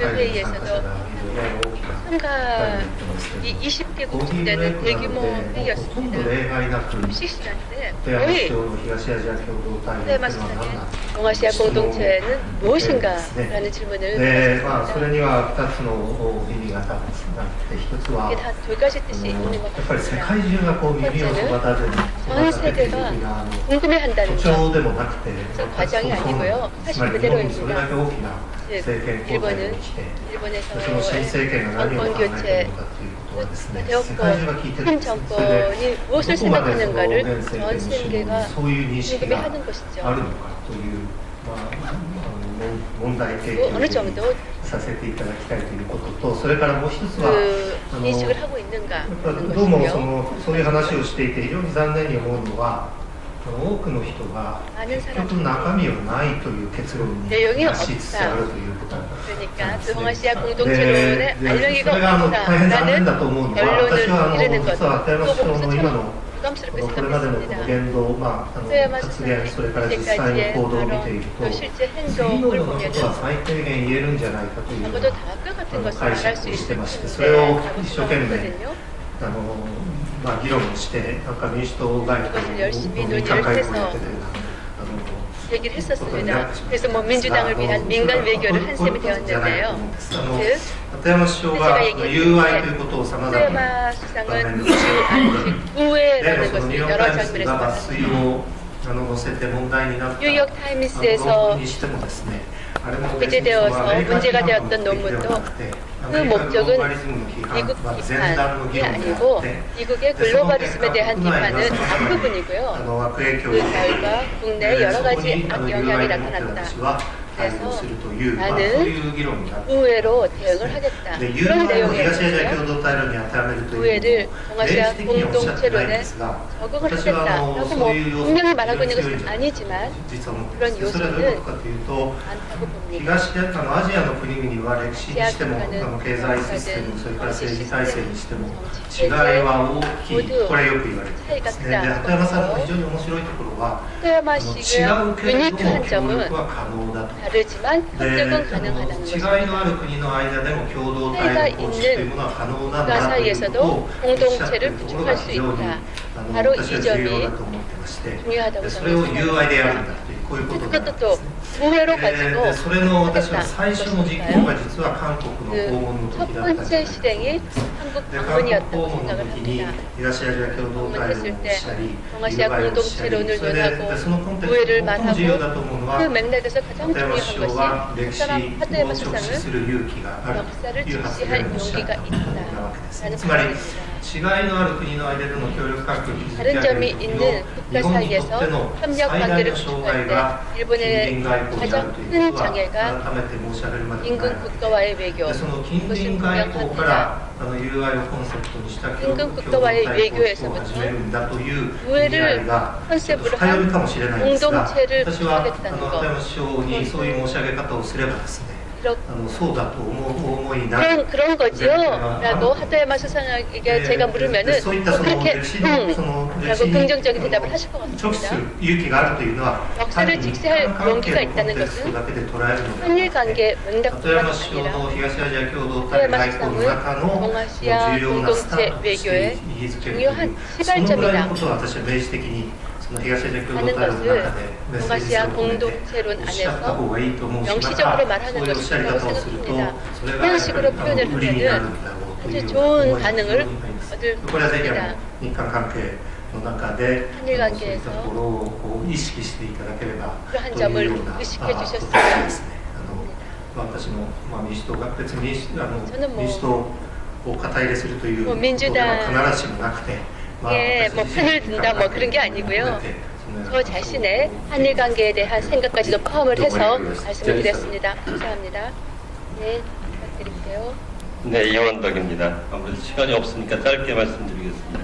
회의에서도 한가 20개국 되는 대규모 회의였습니다. 시시장인데 네, 동아시아 공동체는 무엇인가? 라는 질문을 이게 다 두 가지 뜻이 있는 것 같습니다 전 세계가 궁금해한다는 것. 과장이 아니고요. 사실 그대로입니다. 政権交代が起きてその新政権が何を考えているのかということはですね世界中が聞いてるんですね。それでどこまでその現政権のそういう認識があるのかという、まあ、問題提起をさせていただきたいということとそれからもう一つはあのどうもそのそういう話をしていて非常に残念に思うのは多くの人が結局中身はないという結論に達しつつあるということなんですね。でそれがあの大変残念だと思うのは私はあの実は与山首相の今のこれまでのこの言動、まあ、あの発言、それから実際の行動を見ていると、次のようなことは最低限言えるんじゃないかという解釈をしてまして、それを一生懸命。あのまあ、議論をして、なんか民主党外交 그것을 열심히 の民間 논의를 外交をや 해서 ってたような、あの 얘기를 했었습니다. 그래서 뭐 민주당을 위한 민간 외교를 한 셈이 되었는데요. あの 즉 鳩山首相が 제가 友愛ということをさまざまに 소야마 수상은 우주 안식 우애라는 でその 것을 ニューヨーク 여러 タイムズ 장면에서 が抜粋 말합니다. をあの載せて問題になった 뉴욕 あの 타임스에서 배제되어서 문제가 되었던 논문도 그 목적은 미국 비판이 아니고 미국의 글로벌리즘에 대한 비판은 앞부분이고요. 그 결과 국내 여러 가지 악영향이 나타났다. 対応するという、まあ、そういう議論になっています、でユーロの東アジア共同体論に当てはめるというのを政治的にはおっしゃってないんですが私はあのそういう要素が強いんじゃないか実は思ってますそれはどういうことかというと東アのアジアの国々は歴史にしても経済システムそれから政治体制にしても違いは大きいこれよく言われていますねで鳩山さんの非常に面白いところは違うけれども協力は可能だと 다르지만 협력은 가능하다는 것입니다. 차이가 있는 문화 사이에서도 공동체를 구축할 수 있다. 바로 이 점이 ましてそれを友愛でやるんだというこういうことなんですね。えそれの私は最初の実行が実は韓国の訪問の時だったんですで韓国訪問の時に東アジア共同体をしたり友愛をしたりそれでそのコンテンツト最も重要だと思うのは片山首相は歴史を直視する勇気があるという発言をした。とけです、ね、つまり違いのある国の間での協力関係を築き上げるの日本にとっての最大の障害が近隣外交であるということは改めて申し上げるまでもいその近隣外交からあのをコンセプトにした協力協力外交を始めるんだという未来が偏るかもしれないですが私はあの片山首相にそういう申し上げ方をすればですね 그런 그런 거지요?라고 하토야마 수상에게 제가 물으면은 뭐 그렇게 응라고 음, 긍정적인 대답을 하실 것 같습니다. 역사를 직시할 용기가 있다는 것은 한일 관계 응답 아니라 하토야마 수상은 동아시아 공동체 외교의 중요한 시발점이다. のことを私は明示的にその東アジア共同 하는 体の中で 것을 メッセージ性 동아시아 を込めて 공동체론 おっしゃった方がいいと思うし 명시적으로 また 말하는 そういうおっしゃり 것이라고 方をすると 생각합니다. それが 그런 식으로 あの 표현을 売りになる 하면은 んだろうとい 아주 う 좋은 思いが 반응을 非常にあります 얻을 これはぜひあの 겁니다. 日韓関係の中で 한일 そうい 관계에서 ったところをこう意識していただければ 그러한 と 점을 いうような 의식해 あ 주셨으면 ことですね。あの私のまあ民主党が別に民主あの 저는 뭐 民主党を肩入れするというこ 뭐 と 민주당 では必ずしもなくて、 예, 뭐 편을 든다 뭐 그런 게 아니고요. 저 자신의 한일 관계에 대한 생각까지도 포함을 해서 말씀을 드렸습니다. 감사합니다. 네, 부탁드릴게요. 네, 이원덕입니다. 아무래도 시간이 없으니까 짧게 말씀드리겠습니다.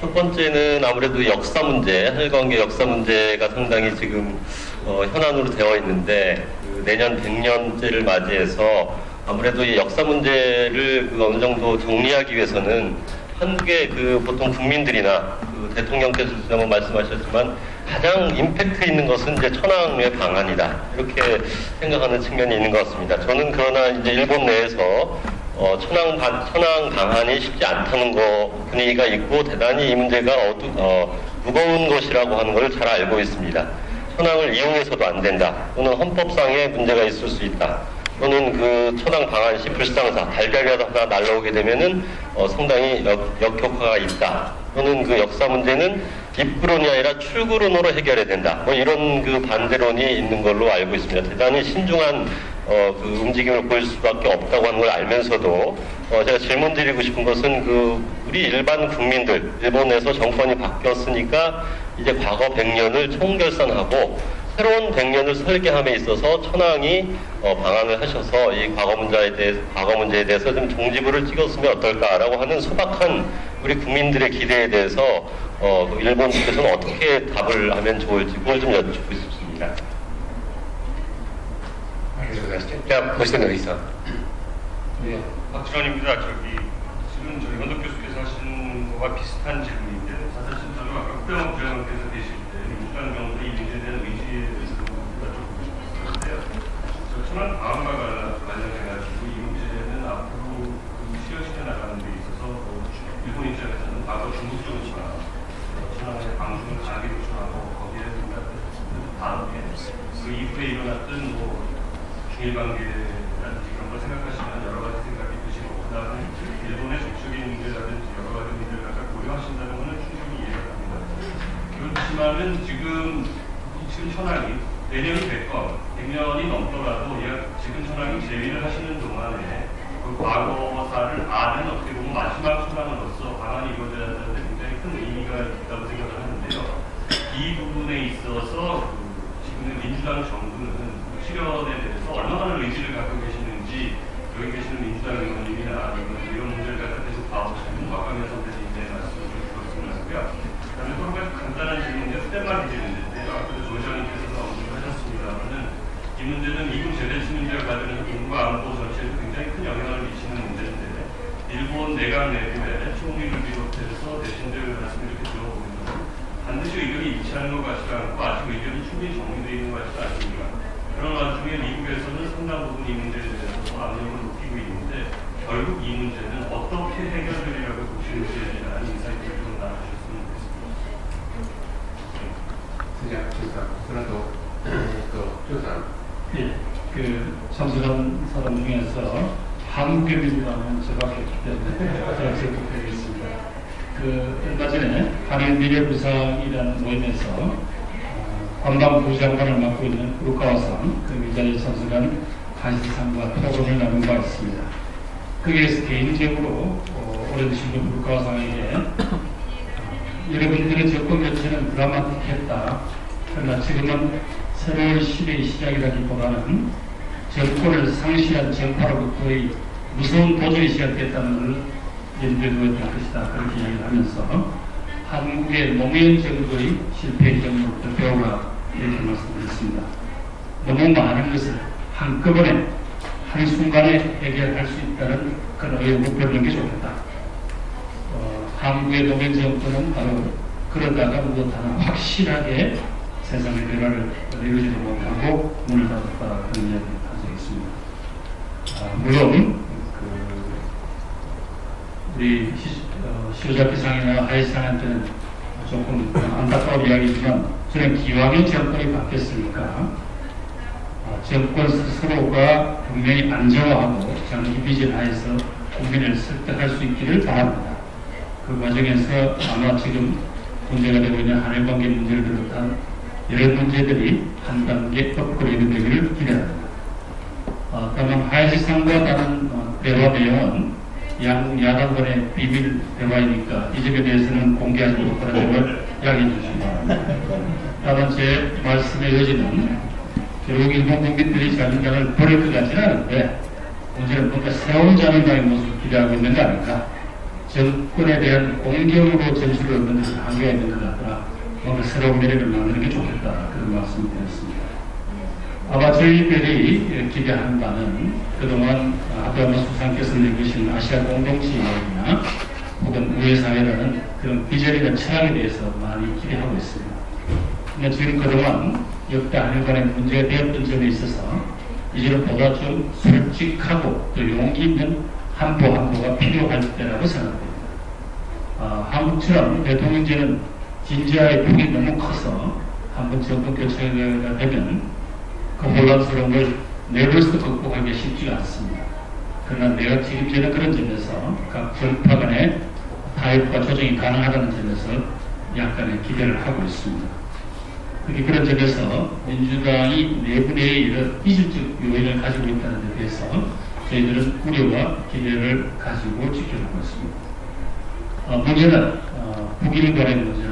첫 번째는 아무래도 역사 문제, 한일관계 역사 문제가 상당히 지금 어, 현안으로 되어 있는데 그 내년 100년째를 맞이해서 아무래도 이 역사 문제를 그 어느 정도 정리하기 위해서는 한국의 그 보통 국민들이나 그그 대통령께서 지난번 말씀하셨지만 가장 임팩트 있는 것은 이제 천황의 방안이다 이렇게 생각하는 측면이 있는 것 같습니다. 저는 그러나 이제 일본 내에서 어, 천황 반, 천황 방안이 쉽지 않다는 거 분위기가 있고 대단히 이 문제가 어두, 어, 무거운 것이라고 하는 것을 잘 알고 있습니다. 천황을 이용해서도 안 된다. 또는 헌법상의 문제가 있을 수 있다. 또는 그 천황 방안 시 불상사 달걀이라도 하나 날라오게 되면은 어, 상당히 역, 역효과가 있다. 또는 그 역사 문제는 입구론이 아니라 출구론으로 해결해야 된다. 뭐 이런 그 반대론이 있는 걸로 알고 있습니다. 대단히 신중한 어, 그 움직임을 보일 수밖에 없다고 하는 걸 알면서도 어, 제가 질문 드리고 싶은 것은 그 우리 일반 국민들 일본에서 정권이 바뀌었으니까 이제 과거 100년을 총결산하고 새로운 백년을 설계함에 있어서 천황이 어, 방안을 하셔서 이 과거 문제에 대해 과거 문제에 대해서 좀 종지부를 찍었으면 어떨까라고 하는 소박한 우리 국민들의 기대에 대해서 어, 그 일본 측에서는 어떻게 답을 하면 좋을지 그걸 좀 여쭙고 싶습니다. 자, 보시는 의사. 네, 박지원입니다. 저기 지금 저희 현덕 교수께서 하시는 거와 비슷한 질문인데 사실 실제로 아까 국병 부장께서 계실 때 민주당 정부 저 천안 다음과 관련해 가지고 이 문제는 앞으로 그 실현시켜 나가는 데 있어서 뭐 일본 입장에서는 과거 중국 쪽이지만 천안의 방중을 장기 조정하고 거기에 다음에 그 이후에 일어났던 뭐 중일 관계라든지 그런 걸 생각하시면 여러 가지 생각이 드시고 그다음에 일본의 정치적인 문제라든지 여러 가지 문제를 갖다 고려하신다는 것은 충분히 이해가 됩니다. 그렇지만은 지금 지금 천황이 내년이 됐건 100년이 넘더라도 약 지금 천황이 재위를 하시는 동안에 그 과거사를 아는 어떻게 보면 마지막 천황으로서 방안이 이루어져야 하는데 굉장히 큰 의미가 있다고 생각을 하는데요. 이 부분에 있어서 그 지금 민주당 정부는 실현에 대해서 얼마나 의지를 갖고 계시는지 여기 계시는 민주당 의원님이나 아니면 이런 문제를 갖다 계속 봐오시는 박강현 선배님의 말씀을 좀 들었으면 하고요. 그다음에 또 한 가지 간단한 질문인데 스탠만 질문인데요. 아까도 조장님께서도 언급을 하셨습니다만은 이 문제는 미국 재래식 문제를 가지는 국가 안보 전체에도 굉장히 큰 영향을 미치는 문제인데 일본 내각 내부에 총리를 비롯해서 대신들 말씀 이렇게 들어보고 있는데 반드시 의견이 일치하는 것 같지가 않고 아직 의견이 충분히 정리되어 있는 것 같지가 않습니다. 그런 와중에 미국에서는 상당 부분 이 문제에 대해서 압력을 높이고 있는데 결국 이 문제는 어떻게 해결되리라고 보시는지에 대한 인사이트를 좀 나눠주셨으면 좋겠습니다. 그냥 그래도 그 조사. 예, 그 참석한 사람 중에서 한국의 민주당은 저밖에 없기 때문에 제가 적극하겠습니다. 그 얼마 전에 한일 미래부상이라는 모임에서 어, 관방부 장관을 맡고 있는 루카와상 그 자리에 참석한 한시상과 토론을 나눈 바가 있습니다. 거기에서 개인적으로 어, 오래되신 분 루카와상에게 여러분들의 정권 교체는 드라마틱했다. 그러나 지금은 새로운 시대의 시작이라기보다는 정권을 상실한 정파로부터의 무서운 도전이 시작됐다는 걸 염두에 두었던 것이다. 그렇게 이야기를 하면서 한국의 노무현 정부의 실패 경험부터 배우라 이렇게 말씀드렸습니다. 너무 많은 것을 한꺼번에 한순간에 해결할 수 있다는 그런 의욕을 배우는 게 좋겠다. 어, 한국의 노무현 정권은 바로 그러다가 무엇 하나 확실하게 세상의 변화를 이루지도 못하고 문을 닫았다 그런 이야기를 한 적이 있습니다. 아, 물론 그 우리 시, 어, 하이상한테는 조금 안타까운 이야기지만 저는 기왕에 정권이 바뀌었으니까 아, 정권 스스로가 분명히 안정화하고 정기 비전 하에서 국민을 설득할 수 있기를 바랍니다. 그 과정에서 아마 지금 문제가 되고 있는 한일 관계 문제를 비롯한 이런 문제들이 한 단계 업그레이드 되기를 기대합니다. 어, 다만 하이지상과 다른 어, 대화 내용은 양 야당 간의 비밀 대화이니까 이 점에 대해서는 공개하지 못하는 점을 주시기 바랍니다. 다만 제 말씀의 의지는 결국 일본 국민들이 자민당을 버릴 것 같지는 않은데 문제는 뭔가 새로운 자민당의 모습을 기대하고 있는 거 아닌가 정권에 대한 공경으로 전술을 얻는 데서 한계가 있는 것 같더 라 뭔가 새로운 미래를 만드는 게 좋겠다 그런 말씀을 드렸습니다. 아마 저희들이 기대하는 바는 그동안 아베마 수상께서 내주신 아시아 공동체 이야기나 혹은 우회사회라는 그런 비전이나 철학에 대해서 많이 기대하고 있습니다. 근데 지금 그동안 역대 한일 간의 문제가 되었던 점에 있어서 이제는 보다 좀 솔직하고 또 용기 있는 한보 한보가 필요할 때라고 생각됩니다. 아, 한국처럼 대통령제는 진지화의 폭이 너무 커서 한 번 정권 교체가 되면 그 혼란스러운 걸 내부에서 극복하기 쉽지가 않습니다. 그러나 내가 책임지는 그런 점에서 각 정파 간의 타협과 조정이 가능하다는 점에서 약간의 기대를 하고 있습니다. 특히 그런 점에서 민주당이 내분의 이런 이질적 요인을 가지고 있다는 데 대해서 저희들은 우려와 기대를 가지고 지켜보고 있습니다. 어, 문제는 어, 북일 간의 문제나